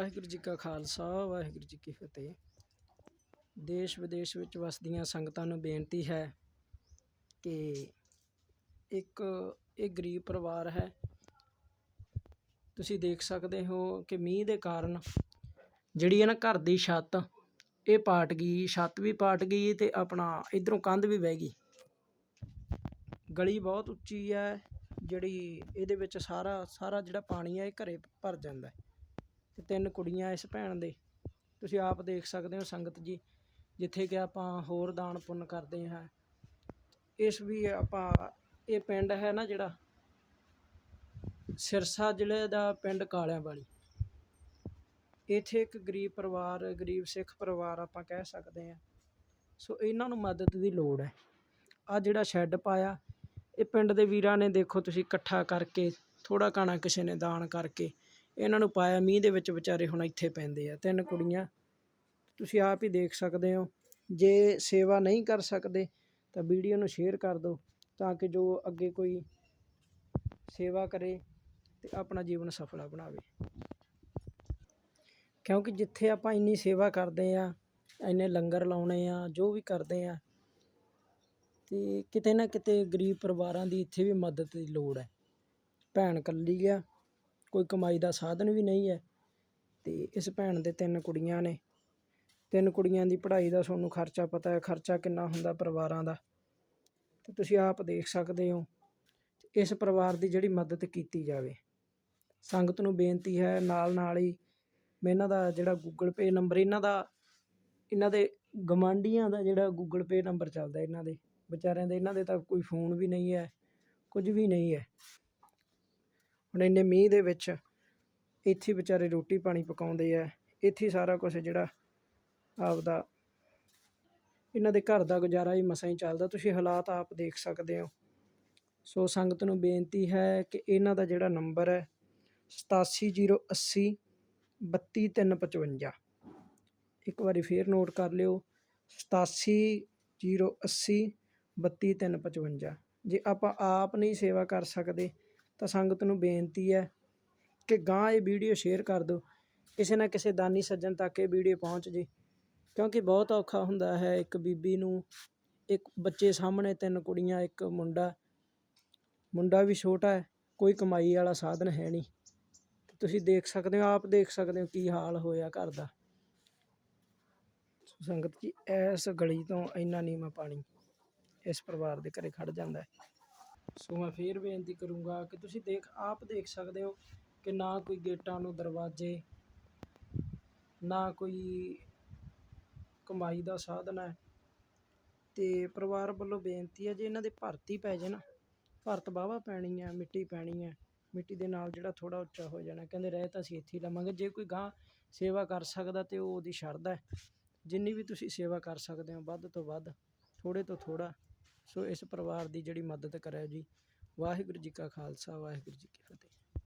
ਵਾਹਿਗੁਰੂ ਜੀ ਕਾ ਖਾਲਸਾ, ਵਾਹਿਗੁਰੂ ਜੀ ਕੀ ਫਤਿਹ। ਦੇਸ਼ ਵਿਦੇਸ਼ ਵਿੱਚ ਵਸਦੀਆਂ ਸੰਗਤਾਂ ਨੂੰ ਬੇਨਤੀ ਹੈ ਕਿ ਇੱਕ, ਇਹ ਗਰੀਬ ਪਰਿਵਾਰ ਹੈ। ਤੁਸੀਂ ਦੇਖ ਸਕਦੇ ਹੋ ਕਿ ਮੀਂਹ ਦੇ ਕਾਰਨ ਜਿਹੜੀ ਹੈ ਨਾ ਘਰ ਦੀ ਛੱਤ, ਇਹ ਪਾਟ ਗਈ, ਛੱਤ ਵੀ ਪਾਟ ਗਈ ਤੇ ਆਪਣਾ ਇਧਰੋਂ ਕੰਧ ਵੀ ਵਹਿ ਗਈ। ਗਲੀ ਬਹੁਤ ਉੱਚੀ ਹੈ, ਜਿਹੜੀ ਇਹਦੇ ਵਿੱਚ ਸਾਰਾ ਸਾਰਾ ਜਿਹੜਾ ਪਾਣੀ ਹੈ ਇਹ ਘਰੇ ਭਰ ਜਾਂਦਾ ਹੈ। ਅਤੇ ਤਿੰਨ ਕੁੜੀਆਂ ਇਸ ਭੈਣ ਦੇ। ਤੁਸੀਂ ਆਪ ਦੇਖ ਸਕਦੇ ਹੋ ਸੰਗਤ ਜੀ, ਜਿੱਥੇ ਕਿ ਆਪਾਂ ਹੋਰ ਦਾਨ ਪੁੰਨ ਕਰਦੇ ਹਾਂ। ਇਸ ਵੀ ਆਪਾਂ, ਇਹ ਪਿੰਡ ਹੈ ਨਾ ਜਿਹੜਾ? ਸਿਰਸਾ ਜ਼ਿਲ੍ਹੇ ਦਾ ਪਿੰਡ ਕਾਲਿਆਂ ਵਾਲੀ ਇੱਥੇ ਇੱਕ ਗਰੀਬ ਪਰਿਵਾਰ, ਗਰੀਬ ਸਿੱਖ ਪਰਿਵਾਰ ਆਪਾਂ ਕਹਿ ਸਕਦੇ ਹਾਂ। ਸੋ ਇਹਨਾਂ ਨੂੰ ਮਦਦ ਦੀ ਲੋੜ ਹੈ। ਆ ਜਿਹੜਾ ਸ਼ੈੱਡ ਪਾਇਆ, ਇਹ ਪਿੰਡ ਦੇ ਵੀਰਾਂ ਨੇ ਦੇਖੋ ਤੁਸੀਂ ਇਕੱਠਾ ਕਰਕੇ, ਥੋੜ੍ਹਾ ਕਾਣਾ ਕਿਸੇ ਨੇ ਦਾਨ ਕਰਕੇ ਇਹਨਾਂ ਨੂੰ ਪਾਇਆ, ਮੀਂਹ ਦੇ ਵਿੱਚ ਵਿਚਾਰੇ ਹੁਣ ਇੱਥੇ ਪੈਂਦੇ ਆ। ਤਿੰਨ ਕੁੜੀਆਂ, ਤੁਸੀਂ ਆਪ ਹੀ ਦੇਖ ਸਕਦੇ ਹੋ। ਜੇ ਸੇਵਾ ਨਹੀਂ ਕਰ ਸਕਦੇ, ਤਾਂ ਵੀਡੀਓ ਨੂੰ ਸ਼ੇਅਰ ਕਰ ਦਿਓ, ਤਾਂ ਕਿ ਜੋ ਅੱਗੇ ਕੋਈ ਸੇਵਾ ਕਰੇ ਤੇ ਆਪਣਾ ਜੀਵਨ ਸਫਲਾ ਬਣਾਵੇ। ਕਿਉਂਕਿ ਜਿੱਥੇ ਆਪਾਂ ਇੰਨੀ ਸੇਵਾ ਕਰਦੇ ਆ, ਇੰਨੇ ਲੰਗਰ ਲਾਉਣੇ ਆ, ਜੋ ਵੀ ਕਰਦੇ ਆ, ਤੇ ਕਿਤੇ ਨਾ ਕਿਤੇ ਗਰੀਬ ਪਰਿਵਾਰਾਂ ਦੀ ਇੱਥੇ ਵੀ ਮਦਦ ਦੀ ਲੋੜ ਹੈ। ਭੈਣ ਇਕੱਲੀ ਆ ਕੋਈ ਕਮਾਈ ਦਾ ਸਾਧਨ ਵੀ ਨਹੀਂ ਹੈ। ਅਤੇ ਇਸ ਭੈਣ ਦੇ ਤਿੰਨ ਕੁੜੀਆਂ ਨੇ। ਤਿੰਨ ਕੁੜੀਆਂ ਦੀ ਪੜ੍ਹਾਈ ਦਾ ਤੁਹਾਨੂੰ ਖਰਚਾ ਪਤਾ ਹੈ। ਖਰਚਾ ਕਿੰਨਾ ਹੁੰਦਾ ਪਰਿਵਾਰਾਂ ਦਾ। ਤੇ ਤੁਸੀਂ ਆਪ ਦੇਖ ਸਕਦੇ ਹੋ ਇਸ ਪਰਿਵਾਰ ਦੀ ਜਿਹੜੀ ਮਦਦ ਕੀਤੀ ਜਾਵੇ। ਸੰਗਤ ਨੂੰ ਬੇਨਤੀ ਹੈ ਨਾਲ ਨਾਲ ਹੀ ਮੈਂ ਇਹਨਾਂ ਦਾ ਜਿਹੜਾ ਗੂਗਲ ਪੇ ਨੰਬਰ ਇਹਨਾਂ ਦਾ, ਇਹਨਾਂ ਦੇ ਗਵਾਂਢੀਆਂ ਦਾ ਜਿਹੜਾ ਗੂਗਲ ਪੇ ਨੰਬਰ ਚੱਲਦਾ ਇਹਨਾਂ ਦੇ। ਵਿਚਾਰਿਆਂ ਦੇ, ਇਹਨਾਂ ਦੇ ਤਾਂ ਕੋਈ ਫੋਨ ਵੀ ਨਹੀਂ ਹੈ, ਕੁਝ ਵੀ ਨਹੀਂ ਹੈ। ਹੁਣ ਇੰਨੇ ਮੀਂਹ ਦੇ ਵਿੱਚ ਇੱਥੇ ਵਿਚਾਰੇ ਰੋਟੀ ਪਾਣੀ ਪਕਾਉਂਦੇ ਆ, ਇੱਥੇ ਸਾਰਾ ਕੁਝ ਜਿਹੜਾ ਆਪਦਾ ਇਹਨਾਂ ਦੇ ਘਰ ਦਾ ਗੁਜ਼ਾਰਾ ਹੀ ਮਸਾਂ ਹੀ ਚੱਲਦਾ, ਤੁਸੀਂ ਹਾਲਾਤ ਆਪ ਦੇਖ ਸਕਦੇ ਹੋ। ਸੋ ਸੰਗਤ ਨੂੰ ਬੇਨਤੀ ਹੈ ਕਿ ਇਹਨਾਂ ਦਾ ਜਿਹੜਾ ਨੰਬਰ ਹੈ 87080 32355 ਇੱਕ ਵਾਰੀ ਫੇਰ ਨੋਟ ਕਰ ਲਿਓ 87080 32355 ਜੇ ਆਪਾਂ ਆਪ ਨਹੀਂ ਸੇਵਾ ਕਰ ਸਕਦੇ ਤਾਂ ਸੰਗਤ ਨੂੰ ਬੇਨਤੀ ਹੈ ਕਿ ਗਾਂ ਇਹ ਵੀਡੀਓ ਸ਼ੇਅਰ ਕਰ ਦਿਓ। ਕਿਸੇ ਨਾ ਕਿਸੇ ਦਾਨੀ ਸੱਜਣ ਤੱਕ ਇਹ ਵੀਡੀਓ ਪਹੁੰਚ ਜੇ। ਕਿਉਂਕਿ ਬਹੁਤ ਔਖਾ ਹੁੰਦਾ ਹੈ ਇੱਕ ਬੀਬੀ ਨੂੰ, ਇੱਕ ਬੱਚੇ ਸਾਹਮਣੇ ਤਿੰਨ ਕੁੜੀਆਂ, ਇੱਕ ਮੁੰਡਾ। ਮੁੰਡਾ ਵੀ ਛੋਟਾ ਹੈ, ਕੋਈ ਕਮਾਈ ਵਾਲਾ ਸਾਧਨ ਹੈ ਨਹੀਂ। ਤੁਸੀਂ ਦੇਖ ਸਕਦੇ ਹੋ, ਆਪ ਦੇਖ ਸਕਦੇ ਹੋ ਕੀ ਹਾਲ ਹੋਇਆ ਘਰ ਦਾ। ਸੰਗਤ ਜੀ, ਇਸ ਗਲੀ ਤੋਂ ਇੰਨਾ ਨੀਵਾਂ ਪਾਣੀ ਇਸ ਪਰਿਵਾਰ ਦੇ ਘਰੇ ਖੜ ਜਾਂਦਾ ਹੈ। ਸੋ ਮੈਂ ਫਿਰ ਬੇਨਤੀ ਕਰੂੰਗਾ ਕਿ ਤੁਸੀਂ ਦੇਖ, ਆਪ ਦੇਖ ਸਕਦੇ ਹੋ ਕਿ ਨਾ ਕੋਈ ਗੇਟਾਂ ਨੂੰ ਦਰਵਾਜ਼ੇ, ਨਾ ਕੋਈ ਕਮਾਈ ਦਾ ਸਾਧਨ ਹੈ। ਅਤੇ ਪਰਿਵਾਰ ਵੱਲੋਂ ਬੇਨਤੀ ਹੈ, ਜੇ ਇਹਨਾਂ ਦੇ ਭਰਤੀ ਪੈ ਜੇ ਨਾ, ਭਰਤ ਵਾਹਵਾ ਪੈਣੀ ਹੈ, ਮਿੱਟੀ ਪੈਣੀ ਹੈ, ਮਿੱਟੀ ਦੇ ਨਾਲ ਜਿਹੜਾ ਥੋੜ੍ਹਾ ਉੱਚਾ ਹੋ ਜਾਣਾ, ਕਹਿੰਦੇ ਰਹਿ ਤਾਂ ਅਸੀਂ ਇੱਥੇ ਹੀ ਲਵਾਂਗੇ। ਜੇ ਕੋਈ ਗਾਂ ਸੇਵਾ ਕਰ ਸਕਦਾ ਤੇ ਉਹ ਉਹਦੀ ਸ਼ਰਧਾ ਹੈ। ਜਿੰਨੀ ਵੀ ਤੁਸੀਂ ਸੇਵਾ ਕਰ ਸਕਦੇ ਹੋ, ਵੱਧ ਤੋਂ ਵੱਧ, ਥੋੜ੍ਹੇ ਤੋਂ ਥੋੜ੍ਹਾ ਸੋ ਇਸ ਪਰਿਵਾਰ ਦੀ ਜਿਹੜੀ ਮਦਦ ਕਰਿਆ ਜੀ। ਵਾਹਿਗੁਰੂ ਜੀ ਕਾ ਖਾਲਸਾ, ਵਾਹਿਗੁਰੂ ਜੀ ਕੀ ਫਤਿਹ।